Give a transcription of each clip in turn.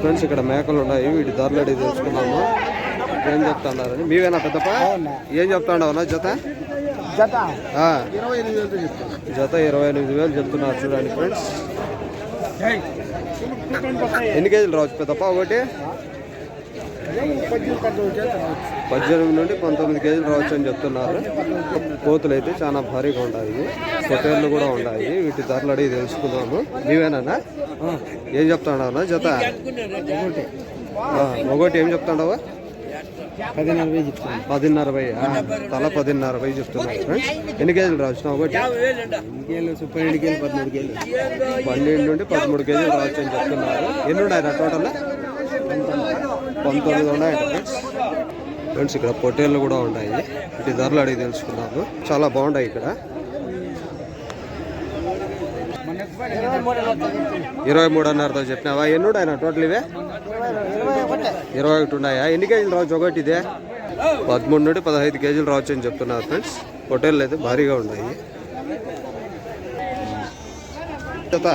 Friends ఇక్కడ మేకలు ఉన్నాయి. వీటి ధరలు అడిగి తెలుసుకున్నాము ఏం చెప్తున్నారని. మీవేనా పెద్దప్ప? ఏం చెప్తాండవనా జత? జత. జత ఇరవై ఎనిమిది వేలు చెప్తున్నారు చూడండి ఫ్రెండ్స్ ఎన్ని కేజీలు రావచ్చు పెద్దప్ప ఒకటి? పద్దెనిమిది నుండి పంతొమ్మిది కేజీలు రావచ్చు అని చెప్తున్నారు. కోతులు అయితే చాలా భారీగా ఉన్నాయి పొట్టేళ్ళు కూడా ఉన్నాయి వీటి ధరలు అడిగి తెలుసుకుందాము. మీవేనా ఏం చెప్తాడవనా జత? ఒకటి ఏం చెప్తాడవా? పదిన్నర ఆ, తల పదిన్నర వెయ్యి చెప్తున్నారు ఎన్ని కేజీలు రావచ్చు ఒకటి పన్నెండు నుండి పదమూడు కేజీలు రావచ్చు అని చెప్తున్నారు. ఎన్ని ఉన్నాయి టోటల్? పంతొమ్మిది ఉన్నాయి ఫ్రెండ్స్ ఫ్రెండ్స్ ఇక్కడ పొట్టేళ్ళు కూడా ఉన్నాయి ఇటు ధరలు అడిగి తెలుసుకున్నాము చాలా బాగున్నాయి ఇక్కడ. ఇరవై మూడున్నరతో చెప్పినావా? ఎన్ని ఉన్నాయన్నా టోటల్ ఇవే? ఇరవై ఒకటి ఉన్నాయా? ఎన్ని కేజీలు రావచ్చు? ఒకటి ఇదే? పదమూడు నుండి పదహైదు కేజీలు రావచ్చు అని చెప్తున్నారు ఫ్రెండ్స్. పొట్టేళ్ళు అయితే భారీగా ఉన్నాయి జత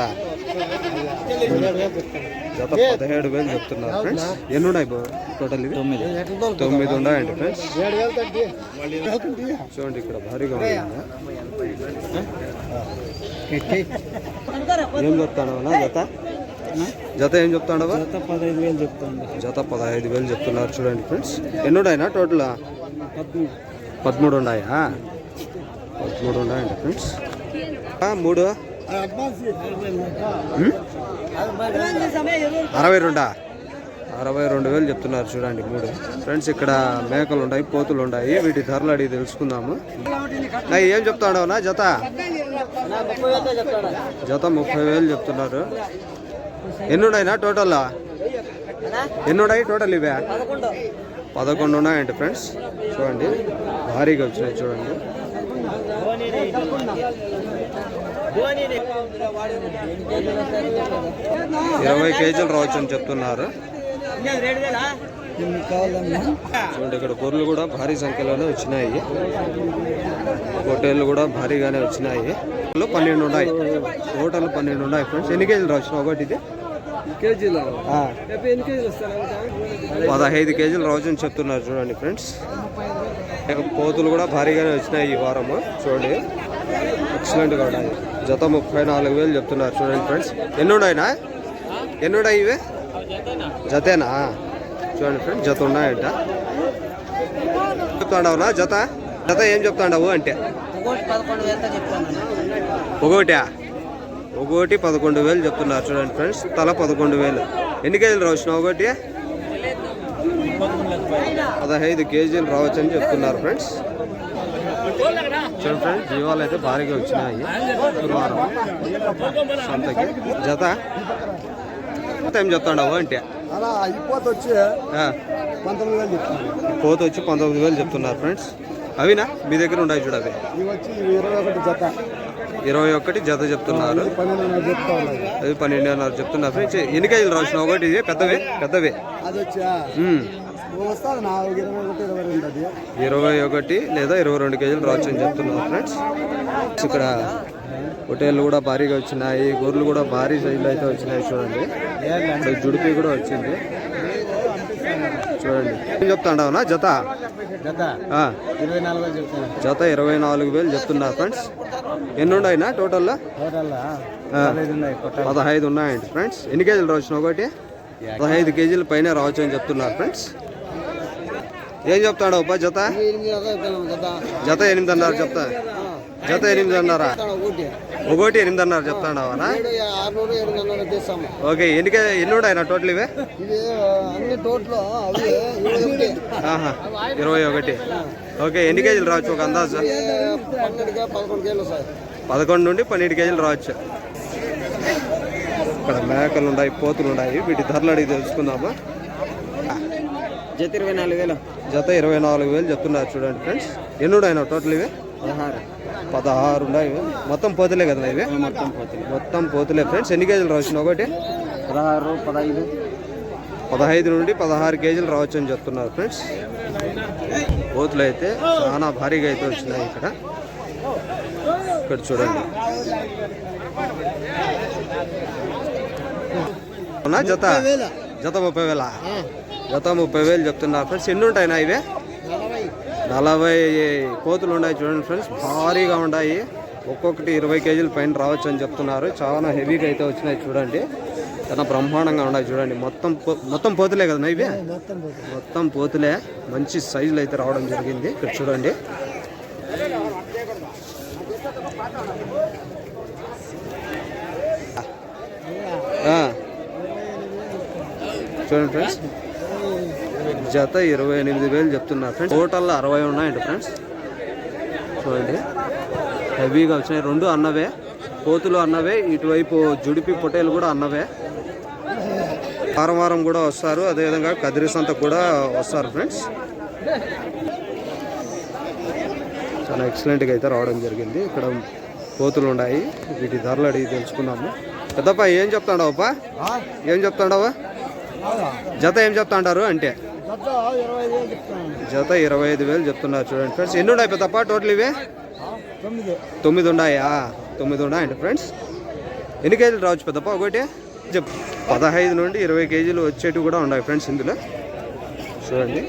జత పదిహేడు వేలు చెప్తున్నారు ఫ్రెండ్స్ ఎన్ని ఉన్నాయి టోటల్ ఇది తొమ్మిది. తొమ్మిది ఉన్నాయండి ఫ్రెండ్స్ చూడండి ఇక్కడ భారీగా ఉంది. ఏం చెప్తాడవనా జత? జత ఏం చెప్తాడవా జత పదహైదు వేలు చెప్తాను జత పదహైదు వేలు చెప్తున్నారు చూడండి ఫ్రెండ్స్ ఎన్ని ఉన్నాయినా టోటల్ పదమూడు. ఉన్నాయా? పదమూడు ఉన్నాయండి ఫ్రెండ్స్ ఆ, మూడు? అరవై రెండా? అరవై రెండు వేలు చెప్తున్నారు చూడండి మూడు. ఫ్రెండ్స్ ఇక్కడ మేకలు ఉన్నాయి పోతులు ఉన్నాయి వీటి ధరలు అడిగి తెలుసుకుందాము. ఏం ఏం చెప్తాడవనా జత? జత ముప్పై వేలు చెప్తున్నారు. ఎన్ని ఉన్నాయినా టోటల్? ఎన్ని ఉన్నాయి టోటల్ ఇవే? పదకొండు పదకొండు ఉన్నాయండి ఫ్రెండ్స్. చూడండి భారీగా వచ్చినాయి చూడండి. ఇరవై కేజీలు రావచ్చు అని చెప్తున్నారు. చూడండి ఇక్కడ గొర్రెలు కూడా భారీ సంఖ్యలోనే వచ్చినాయి. పొట్టేళ్ళు కూడా భారీగానే వచ్చినాయి. పన్నెండు ఉన్నాయి. టోటల్ పన్నెండు ఉన్నాయి ఫ్రెండ్స్ ఎన్ని కేజీలు రావచ్చు ఒకటి ఇది? పదహైదు కేజీలు రావచ్చు అని చెప్తున్నారు చూడండి ఫ్రెండ్స్ పోతులు కూడా భారీగానే వచ్చినాయి ఈ వారము. చూడండి. ఎక్సలెంట్గా ఉన్నాయి. జత ముప్పై నాలుగు వేలు చెప్తున్నారు చూడండి ఫ్రెండ్స్ ఎన్ని ఉన్నాయినా ఎన్ని ఉన్నాయి జతేనా చూడండి ఫ్రెండ్స్ జత ఉన్నాయంట. చెప్తాండవునా జత? జత ఏం చెప్తాండవు అంటే? ఒకటి ఒకటా ఒకటి పదకొండు వేలు చెప్తున్నారు చూడండి ఫ్రెండ్స్ తల పదకొండు వేలు. ఎన్ని కేజీలు రావచ్చు ఒకటి? పదహైదు కేజీలు రావచ్చు అని చెప్తున్నారు ఫ్రెండ్స్ చూడండి ఫ్రెండ్స్ జీవాలు అయితే భారీగా వచ్చినాయి. గురువారం సంతకి. జత? ఏం చెప్తాండవు అంటే పోత వచ్చి పంతొమ్మిది వేలు చెప్తున్నారు ఫ్రెండ్స్. అవినా? మీ దగ్గర ఉన్నాయి చూడ అవి. ఇరవై ఒకటి జత చెప్తున్నారు. అది పన్నెండున్నర చెప్తున్నారు. ఫ్రెండ్స్ ఎన్ని కేజీలు రాసిన ఒకటి ఇది పెద్దవి? పెద్దవి. ఇరవై ఒకటి లేదా ఇరవై రెండు కేజీలు రావచ్చు అని చెప్తున్నారు ఫ్రెండ్స్. ఇక్కడ హోటళ్ళు కూడా భారీగా వచ్చినాయి గొర్రెలు కూడా భారీ సైజులో అయితే వచ్చినాయి చూడండి. ఇక్కడ జుడిపి కూడా వచ్చింది. చూడండి. ఏం చెప్తాండవునా? జత? జత. ఇరవై నాలుగు వేలు చెప్తున్నారు. ఫ్రెండ్స్. ఎన్ని ఉన్నాయినా టోటల్లో? పదహైదు ఉన్నాయండి ఫ్రెండ్స్. ఎన్ని కేజీలు రావచ్చు ఒకటి? పదహైదు కేజీల పైన రావచ్చు అని చెప్తున్నారు ఫ్రెండ్స్. ఏం చెప్తాడు అబ్బా జత? జత ఎనిమిది అన్నారు చెప్తా. జత ఎనిమిది అన్నారా? ఒకటి ఎనిమిది అన్నారు చెప్తాడు ఓకే ఎన్ని కే- ఎన్ని ఉన్నాయి టోటల్ ఇవే? ఇరవై ఒకటి ఆహా ఇరవై ఒకటి. ఓకే ఎన్ని కేజీలు రావచ్చు ఒక అందాజు? పదకొండు పదకొండు నుండి పన్నెండు కేజీలు రావచ్చు. ఇక్కడ మేకలు ఉన్నాయి పోతులు ఉన్నాయి వీటి ధరలు అడిగి తెలుసుకుందామా? జత ఇరవై నాలుగు వేలు. జత ఇరవై నాలుగు వేలు చెప్తున్నారు చూడండి ఫ్రెండ్స్. ఎన్ని ఉన్నాయి టోటల్ ఇవి? పదహారు. పదహారు ఉన్నాయి మొత్తం పోతులే కదా ఇవి? మొత్తం పోతుంది మొత్తం పోతులే ఫ్రెండ్స్. ఎన్ని కేజీలు రావచ్చు ఒకటి? పదహారు పదహైదు. పదహైదు నుండి పదహారు కేజీలు రావచ్చు అని చెప్తున్నారు ఫ్రెండ్స్. పోతులు అయితే చాలా భారీగా అయితే వచ్చినాయి ఇక్కడ. ఇక్కడ చూడండి. జత? జత ముప్పై వేల? జత ముప్పై వేలు చెప్తున్నారు ఫ్రెండ్స్ ఎన్ని ఉంటాయి నా ఇవే? నలభై కోతులు ఉన్నాయి చూడండి ఫ్రెండ్స్ భారీగా ఉన్నాయి. ఒక్కొక్కటి ఇరవై కేజీల పైన రావచ్చు అని చెప్తున్నారు. చాలా హెవీగా అయితే వచ్చినాయి చూడండి. చాలా బ్రహ్మాండంగా ఉన్నాయి చూడండి. మొత్తం మొత్తం పోతులే కదా ఇవి? మొత్తం పోతులే. మంచి సైజులు అయితే రావడం జరిగింది. ఇక్కడ చూడండి. చూడండి ఫ్రెండ్స్. జత ఇరవై ఎనిమిది వేలు చెప్తున్నారు ఫ్రెండ్స్. టోటల్ అరవై ఉన్నాయండి ఫ్రెండ్స్. చూడండి. హెవీగా వచ్చినాయి. రెండు అన్నవే. కోతులు అన్నవే. ఇటువైపు జుడిపి పొటేలు కూడా అన్నవే. వారం వారం కూడా వస్తారు. అదేవిధంగా కదిరి సంత కూడా వస్తారు ఫ్రెండ్స్. చాలా ఎక్సలెంట్గా అయితే రావడం జరిగింది. ఇక్కడ కోతులు ఉన్నాయి. వీటి ధరలు అడిగి తెలుసుకున్నాము పెద్దప్ప ఏం చెప్తాడావప్ప ఏం చెప్తాడావా? జత ఏం చెప్తాంటారు అంటే? జత ఇరవై ఐదు వేలు చెప్తున్నారు చూడండి ఫ్రెండ్స్. ఎన్ని ఉన్నాయి పెద్దప్ప టోటల్ ఇవే? తొమ్మిది. ఉన్నాయా? తొమ్మిది ఉన్నాయండి ఫ్రెండ్స్? ఎన్ని కేజీలు రావచ్చు పెద్దప్ప? ఒకటి? చెప్పు. పదహైదు నుండి ఇరవై కేజీలు వచ్చేటివి కూడా ఉన్నాయి ఫ్రెండ్స్ ఇందులో. చూడండి.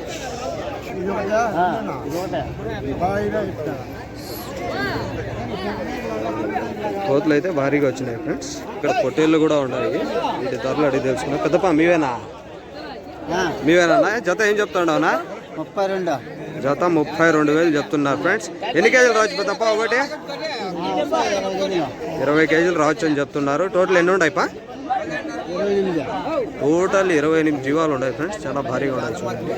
కోతులు అయితే భారీగా వచ్చినాయి ఫ్రెండ్స్. ఇక్కడ పొట్టేళ్ళు కూడా ఉన్నాయి. వీటి ధరలు అడిగి తెలుసుకున్నా పెద్దప్ప మీవేనా? మీవేనా జత ఏం చెప్తాడవునా ముప్పై రెండు. జత ముప్పై రెండు వేలు చెప్తున్నారు ఫ్రెండ్స్. ఎన్ని కేజీలు రావచ్చు పెద్దప్ప ఒకటి? ఇరవై కేజీలు రావచ్చు అని చెప్తున్నారు. టోటల్ ఎన్ని ఉన్నాయి పా? టోటల్ ఇరవై ఎనిమిది జీవాలు ఉన్నాయి ఫ్రెండ్స్. చాలా భారీగా ఉన్నాయి చూడండి.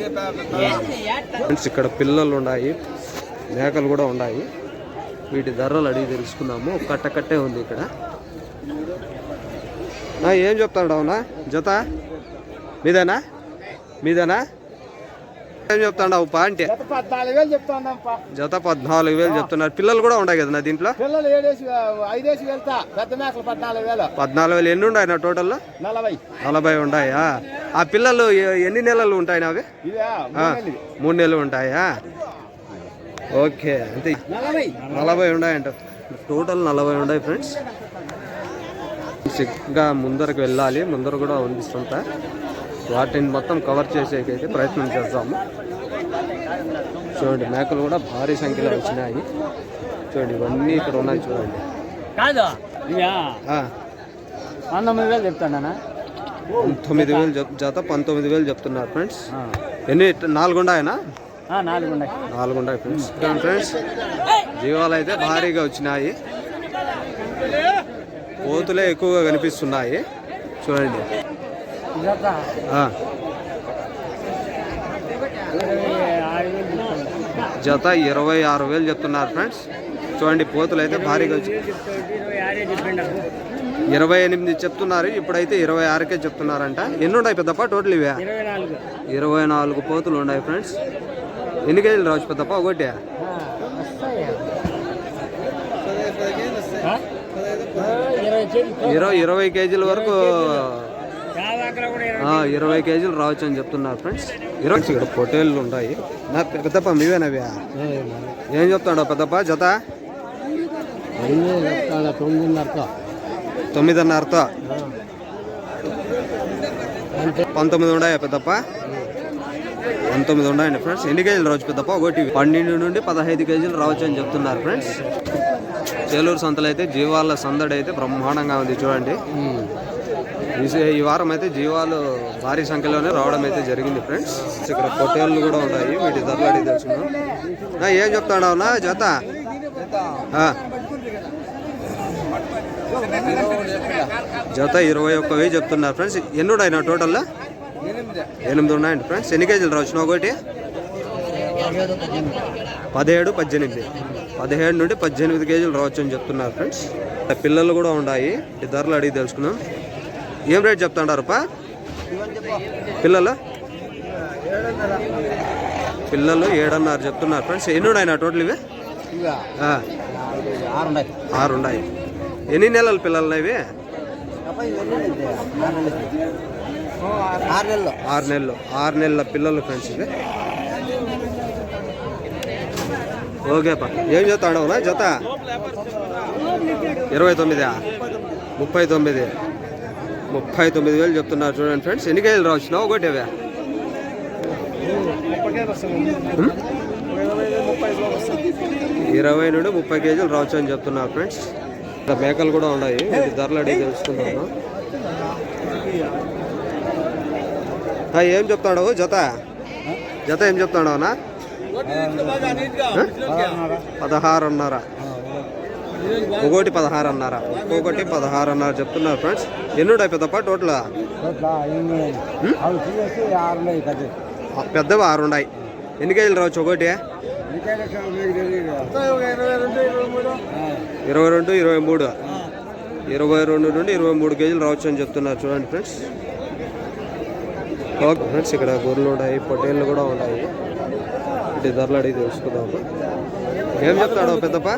ఫ్రెండ్స్ ఇక్కడ పిల్లలు ఉన్నాయి. మేకలు కూడా ఉన్నాయి. వీటి ధరలు అడిగి తెలుసుకుందాము. కట్ట కట్టే ఉంది ఇక్కడ. ఏం చెప్తాడు అవునా? జత? మీదేనా? మీదేనా? ఏం చెప్తాడు పా అంటే? జత పద్నాలుగు వేలు చెప్తున్నారు. పిల్లలు కూడా ఉన్నాయి కదా దీంట్లో? పిల్లలు ఏడేసి ఐదేసి వెళ్తా. పెద్ద మేకలు పద్నాలుగు వేలు. పద్నాలుగు వేలు ఎన్ని ఉన్నాయి నా టోటల్లో? నలభై. నలభై ఉన్నాయా? ఆ పిల్లలు ఎన్ని నెలలు ఉంటాయి ఆ, మూడు నెలలు. ఉంటాయా? ఓకే అంతే. నలభై ఉన్నాయంట. టోటల్ నలభై ఉన్నాయి ఫ్రెండ్స్. ఇంకా ముందరకు వెళ్ళాలి. ముందర కూడా ఉంది సొంత. వాటిని మొత్తం కవర్ చేసేకైతే ప్రయత్నం చేద్దాము. చూడండి మేకలు కూడా భారీ సంఖ్యలో వచ్చినాయి. చూడండి ఇవన్నీ ఇక్కడ ఉన్నాయి చూడండి. కాదు పంతొమ్మిది వేలు చెప్తానా తొమ్మిది వేలు జత పంతొమ్మిది వేలు చెప్తున్నారు ఫ్రెండ్స్. ఎన్ని నాలుగు ఉన్నాయనా? నాలుగు ఫ్రెండ్స్. ఫ్రెండ్స్. జీవాలు అయితే భారీగా వచ్చినాయి. కోతులే ఎక్కువగా కనిపిస్తున్నాయి. చూడండి. జత ఇరవై ఆరు వేలు చెప్తున్నారు ఫ్రెండ్స్. చూడండి పోతులు అయితే భారీగా ఇరవై ఎనిమిది చెప్తున్నారు. ఇప్పుడైతే ఇరవై ఆరుకే చెప్తున్నారంట. ఎన్ని ఉన్నాయి పెద్దప్ప? టోటల్ ఇవే? ఇరవై నాలుగు పోతులు ఉన్నాయి ఫ్రెండ్స్. ఎన్ని కేజీలు రావచ్చు పెద్దప్ప? ఒకటి? ఇరవై ఇరవై కేజీల వరకు ఇరవై కేజీలు రావచ్చు అని చెప్తున్నారు ఫ్రెండ్స్. ఇరవై ఇక్కడ పొటేళ్ళు ఉన్నాయి నా పెద్దప్ప మీవేనవ్యా ఏం చెప్తాడో పెద్దప్ప? జత? తొమ్మిదిన్నర తొమ్మిదిన్నరతో. పంతొమ్మిది ఉన్నాయా పెద్దప్ప? పంతొమ్మిది ఉన్నాయండి ఫ్రెండ్స్. ఎన్ని కేజీలు రావచ్చు పెద్దప్ప? ఒకటి. పన్నెండు నుండి పదహైదు కేజీలు రావచ్చు అని చెప్తున్నారు ఫ్రెండ్స్. చేలూరు సంతలు అయితే జీవాల సందడి అయితే బ్రహ్మాండంగా ఉంది చూడండి. ఈ వారం అయితే జీవాలు భారీ సంఖ్యలోనే రావడం అయితే జరిగింది ఫ్రెండ్స్. ఇక్కడ పొట్టేళ్ళు కూడా ఉన్నాయి వీటి ధరలు అడిగి తెలుసుకున్నాం ఏం ఏం చెప్తాడవునా జత? జత ఇరవై ఒక్క వెయ్యి చెప్తున్నారు ఫ్రెండ్స్. ఎన్ని ఉన్నాయి నా టోటల్లో? ఎనిమిది ఉన్నాయండి ఫ్రెండ్స్. ఎన్ని కేజీలు రావచ్చు ఒకటి? పదిహేడు పద్దెనిమిది. పదిహేడు నుండి పద్దెనిమిది కేజీలు రావచ్చు అని చెప్తున్నారు ఫ్రెండ్స్. పిల్లలు కూడా ఉన్నాయి ధరలు అడిగి తెలుసుకున్నాం ఏం రేట్ చెప్తాడారు పా పిల్లలు? పిల్లలు ఏడన్నర చెప్తున్నారు ఫ్రెండ్స్. ఎన్ని ఉన్నాయి నా టోటల్ ఇవి? ఆరు ఉన్నాయి ఆరు ఉన్నాయి ఎన్ని నెలల పిల్లలు ఇవి? ఆరు నెలలు ఆరు నెలలు. ఆరు నెలల. పిల్లలు ఫ్రెండ్స్ ఇవి. ఓకే పా ఏం చెప్తాడవునా జత? ఇరవై తొమ్మిదా? ముప్పై తొమ్మిది. ముప్పై తొమ్మిది వేలు చెప్తున్నారు చూడండి ఫ్రెండ్స్. ఎన్ని కేజీలు రావచ్చు ఒకటి అవే ఇరవై నుండి ముప్పై కేజీలు రావచ్చు అని చెప్తున్నారు ఫ్రెండ్స్. ఇంకా మేకలు కూడా ఉన్నాయి. వీటి ధరలు అడిగి తెలుసుకున్నాను ఏం చెప్తాడు జత? జత ఏం చెప్తాడు అన్నా? పదహారున్నర. ఒకటి పదహారున్నర ఒక్కొక్కటి పదహారున్నర చెప్తున్నారు ఫ్రెండ్స్. ఎన్ని ఉన్నాయి పెద్దప్ప టోటల్ పెద్దవి ఆరు ఉన్నాయి. ఎన్ని కేజీలు రావచ్చు ఒకటి ఇరవై రెండు ఇరవై మూడు. ఇరవై రెండు నుండి ఇరవై మూడు కేజీలు రావచ్చు అని చెప్తున్నారు చూడండి ఫ్రెండ్స్. ఓకే ఫ్రెండ్స్ ఇక్కడ గొర్రెలు ఉన్నాయి పొట్టేళ్ళు కూడా ఉన్నాయి. ఇటు ధరలు అడిగి తెలుసుకుందాము ఏం చెప్తాడు పెద్దప్ప?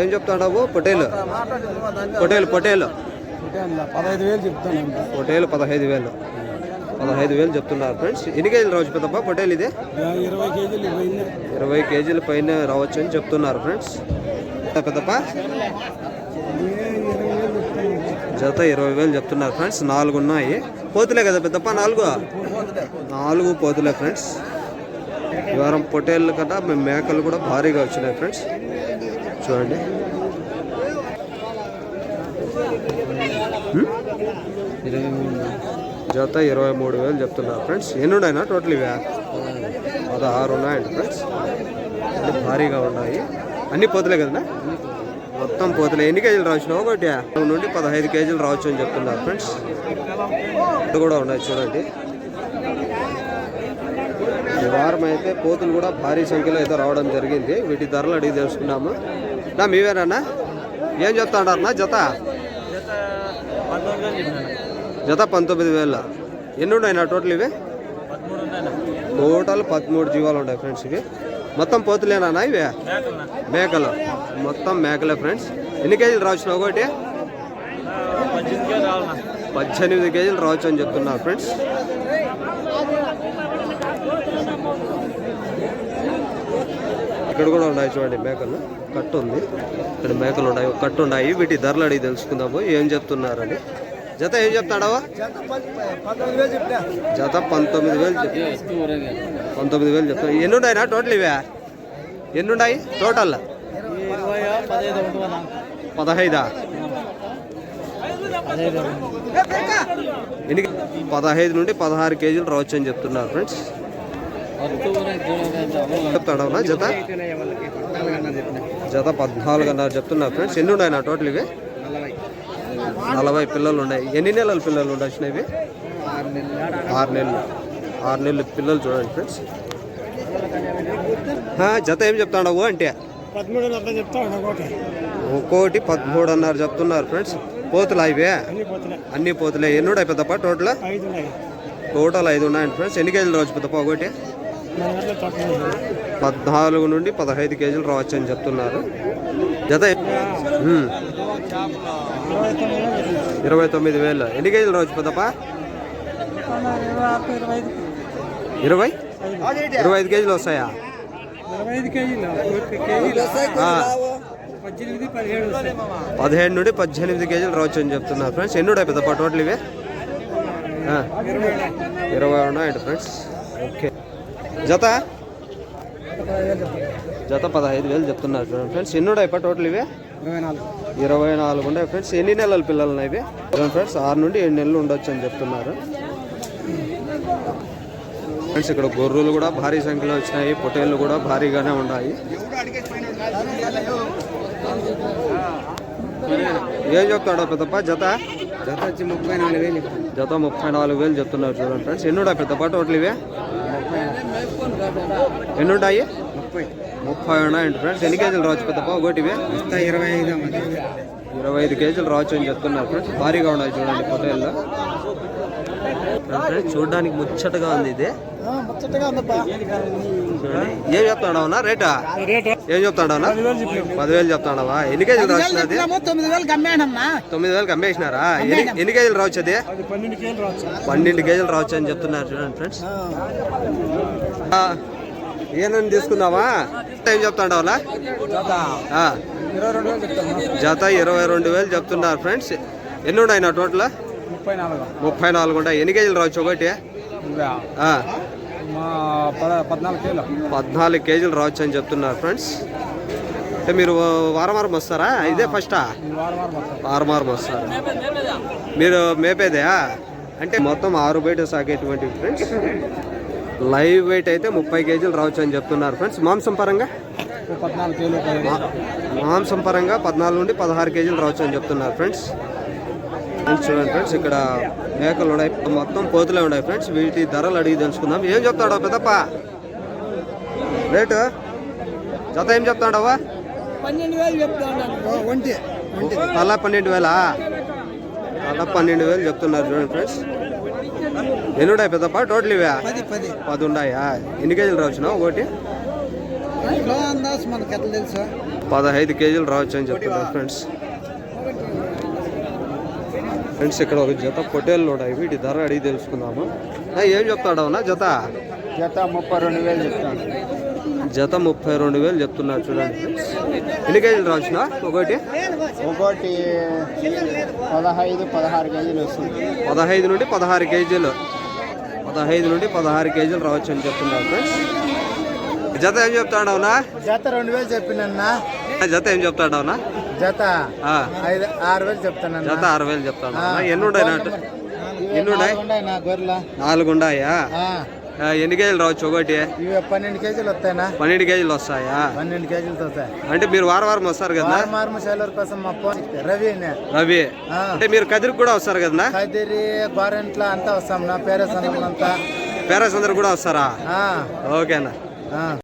ఏం చెప్తాడావు పొట్టేలు పొట్టేలు పొట్టేలు పదహైదు వేలు చెప్తాను పొట్టేలు పదహైదు వేలు. పదహైదు వేలు చెప్తున్నారు ఫ్రెండ్స్. ఎన్ని కేజీలు రావచ్చు పెద్దప్ప? పొట్టేలు ఇది? ఇరవై కేజీలు ఇరవై కేజీల పైన రావచ్చు అని చెప్తున్నారు ఫ్రెండ్స్. పెద్దప్ప? జత ఇరవై వేలు చెప్తున్నారు ఫ్రెండ్స్. నాలుగు ఉన్నాయి. పోతులే కదా పెద్దప్ప? నాలుగు? నాలుగు పోతులే ఫ్రెండ్స్. ఈ వారం పొటేళ్ళు కన్నా మేము మేకలు కూడా భారీగా వచ్చినాయి ఫ్రెండ్స్. చూడండి. జత ఇరవై మూడు వేలు చెప్తున్నారు ఫ్రెండ్స్. ఎన్ని ఉన్నాయినా టోటల్ ఇవే? పదహారు ఉన్నాయండి ఫ్రెండ్స్. అన్ని భారీగా ఉన్నాయి. అన్ని పోతులే కదా మొత్తం పోతులే. ఎన్ని కేజీలు రావచ్చు ఒకటి? నుండి పదహైదు కేజీలు రావచ్చు అని చెప్తున్నారు ఫ్రెండ్స్. కూడా ఉన్నాయి చూడండి. వారం అయితే పోతులు కూడా భారీ సంఖ్యలో అయితే రావడం జరిగింది. వీటి ధరలు అడిగి తెలుసుకున్నాము నా మీవేనా ఏం చెప్తా అన్నా జత? జత పంతొమ్మిది వేల. ఎన్ని ఉన్నాయి టోటల్ ఇవి? టోటల్ పదమూడు జీవాలు ఉన్నాయి ఫ్రెండ్స్ ఇవి. మొత్తం పోతులేనా ఇవి? మేకలు. మొత్తం మేకలే ఫ్రెండ్స్. ఎన్ని కేజీలు రావచ్చు ఒకటి? పద్దెనిమిది కేజీలు రావచ్చు అని చెప్తున్నారు ఫ్రెండ్స్. ఇక్కడ కూడా ఉన్నాయి చూడండి మేకలు. కట్టు ఉంది. ఇక్కడ మేకలు ఉన్నాయి. కట్టు ఉన్నాయి. వీటి ధరలు అడిగి తెలుసుకుందాము ఏం చెప్తున్నారని. జత ఏం చెప్తాడావా జత పంతొమ్మిది వేలు పంతొమ్మిది వేలు చెప్తా. ఎన్ని ఉన్నాయినా టోటల్ ఇవే? ఎన్ని ఉన్నాయి? టోటల్? పదహైదా? ఎన్ని? పదహైదు నుండి పదహారు కేజీలు రావచ్చు అని చెప్తున్నారు ఫ్రెండ్స్. చెప్తాడవునా జత? జత పద్నాలుగున్నర చెప్తున్నారు ఫ్రెండ్స్. ఎన్ని ఉన్నాయి నా టోటల్ ఇవి? నలభై పిల్లలు ఉన్నాయి. ఎన్ని నెలల పిల్లలు ఉన్నాయి వచ్చినవి ఆరు నెలలు. ఆరు నెలలు పిల్లలు చూడండి ఫ్రెండ్స్. జత ఏం చెప్తాడవు అంటే? పదమూడు ఒక్కోటి పదమూడున్నర చెప్తున్నారు ఫ్రెండ్స్. పోతులు ఇవే? అన్ని పోతులే. ఎన్ని ఉన్నాయి పెద్దప్ప టోటల్? టోటల్ ఐదు ఉన్నాయండి ఫ్రెండ్స్. ఎన్ని కేజీలు రావచ్చు పెద్దప్ప ఒకటి పద్నాలుగు నుండి పదహైదు కేజీలు రావచ్చు అని చెప్తున్నారు. జత ఇరవై తొమ్మిది వేలు. ఎన్ని కేజీలు రావచ్చు పెద్దప్ప? ఇరవై? ఇరవై ఐదు కేజీలు వస్తాయా? కేజీలు పదిహేడు నుండి పద్దెనిమిది కేజీలు రావచ్చు అని చెప్తున్నారు ఫ్రెండ్స్. ఎన్ని ఉన్నాయి పెద్దప్ప టోటల్ ఇవే? ఇరవై ఉన్నాయండి ఫ్రెండ్స్. ఓకే. జత? జత పదహైదు వేలు చెప్తున్నారు చూడండి ఫ్రెండ్స్. ఎన్ని ఉన్నాయి టోటల్ ఇవే? ఇరవై నాలుగు ఉన్నాయి ఫ్రెండ్స్. ఎన్ని నెలల పిల్లలు ఉన్నాయి ఇవి? చూడండి ఫ్రెండ్స్ ఆరు నుండి ఏడు నెలలు ఉండొచ్చు అని చెప్తున్నారు. ఫ్రెండ్స్ ఇక్కడ గొర్రెలు కూడా భారీ సంఖ్యలో వచ్చినాయి. పొటేళ్ళు కూడా భారీగానే ఉన్నాయి. ఏం చెప్తాడో పెద్దప్ప? జత? జత వచ్చి ముప్పై నాలుగు వేలు జత ముప్పై నాలుగు వేలు చెప్తున్నారు చూడండి ఫ్రెండ్స్. ఎన్ని ఉన్నాయి పెద్దప్ప టోటల్ ఇవే? ఎన్ని ఉంటాయి? ముప్పై ముప్పై ఉన్నాయండి ఫ్రెండ్స్ ఎన్ని కేజీలు రావచ్చు పెద్దప్ప? ఒకటి ఇవే వస్తా ఇరవై ఐదు ఇరవై ఐదు కేజీలు రావచ్చు అని చెప్తున్నారు ఫ్రెండ్స్ భారీగా ఉన్నాయి చూడండి పొటేల్లో ఫ్రెండ్స్ చూడడానికి ముచ్చటగా ఉంది ఇది. ఏం చెప్తాడవునా రేటా? రేటు. ఏం చెప్తాడవునా పదివేలు చెప్తాడవా ఎన్ని కేజీలు రావచ్చు అది? తొమ్మిది వేలు అమ్మేసినారా ఎన్ని కేజీలు రావచ్చు అది? అది పన్నెండు కేజీలు రావచ్చు. పన్నెండు కేజీలు రావచ్చు అని చెప్తున్నారు చూడండి ఫ్రెండ్స్ ఏనని తీసుకుందామా ఏం చెప్తాడవలా? ఆ, ఇరవై రెండు వేలు జత ఇరవై రెండు వేలు చెప్తున్నారు ఫ్రెండ్స్. ఎన్ని ఉన్నాయి నా టోటల్? ముప్పై నాలుగు ముప్పై నాలుగు ఉంటాయి. ఎన్ని కేజీలు రావచ్చు ఒకటి? పద్నాలుగు కేజీలు రావచ్చు అని చెప్తున్నారు ఫ్రెండ్స్. అంటే మీరు వారం వారం వస్తారా? ఇదే ఫస్టా వారం వారం వస్తారు? మీరు మేపేదే అంటే మొత్తం ఆరు బయట సాగేటువంటి ఫ్రెండ్స్. లైవ్ వెయిట్ అయితే ముప్పై కేజీలు రావచ్చు అని చెప్తున్నారు ఫ్రెండ్స్. మాంసం పరంగా? మాంసం పరంగా పద్నాలుగు నుండి పదహారు కేజీలు రావచ్చు అని చెప్తున్నారు ఫ్రెండ్స్. ఫ్రెండ్స్ చూడండి ఫ్రెండ్స్ ఇక్కడ మేకలు ఉన్నాయి. మొత్తం పోతులే ఉన్నాయి ఫ్రెండ్స్. వీటి ధరలు అడిగి తెలుసుకుందాం. ఏం చెప్తాడో పెద్దప్ప? రేటు? జత ఏం చెప్తాడవా తల పన్నెండు వేలా? తల పన్నెండు వేలు చెప్తున్నారు చూడండి ఫ్రెండ్స్. ఎన్ని ఉన్నాయి పెద్దప్ప? టోటల్ ఇవా? పది ఉన్నాయా ఎన్ని కేజీలు రావచ్చునా ఒకటి? అందాస్ మనకి ఎట్లా తెలుసా? పదహైదు కేజీలు రావచ్చు అని చెప్తున్నారు ఫ్రెండ్స్ ఫ్రెండ్స్ ఇక్కడ ఒక జత పొట్టేళ్ళు ఉన్నాయి. వీటి ధర అడిగి తెలుసుకుందాము. ఏం చెప్తాడవునా జత? జత ముప్పై రెండు వేలు చెప్తాను. జత ముప్పై రెండు వేలు చెప్తున్నారు చూడండి ఎన్ని కేజీలు రావచ్చునా? ఒకటి? ఒకటి పదహైదు పదహారు కేజీలు వస్తుంది. పదహైదు నుండి పదహారు కేజీలు. పదహైదు నుండి పదహారు కేజీలు రావచ్చు అని చెప్తున్నారు ఫ్రెండ్స్. జత ఏం చెప్తాడవునా? జత రెండు వేలు చెప్పినన్నా జత ఏం చెప్తాడవునా? జత ఆ, ఐదు ఆరు వేలు చెప్తానన్నా. జత ఆరు వేలు చెప్తాడు ఎన్ని ఉన్నాయి ఎన్ని ఉన్నాయి నాలుగు ఉన్నాయా ఎన్ని కేజీలు రావచ్చు ఒకటి? ఇవి పన్నెండు కేజీలు వస్తాయినా? పన్నెండు కేజీలు వస్తాయా? పన్నెండు కేజీలతో వస్తాయి. అంటే మీరు వారం వారం వస్తారు కదా? సేలర్ కోసం మా ఫోన్ రవి. రవి. అంటే మీరు కదిరికి కూడా వస్తారు కదా? కదిరి గోరెంట్ల అంతా వస్తాం నా పేరే సనంతా పేరెంట్స్ అందరు కూడా వస్తారా? ఓకేనా.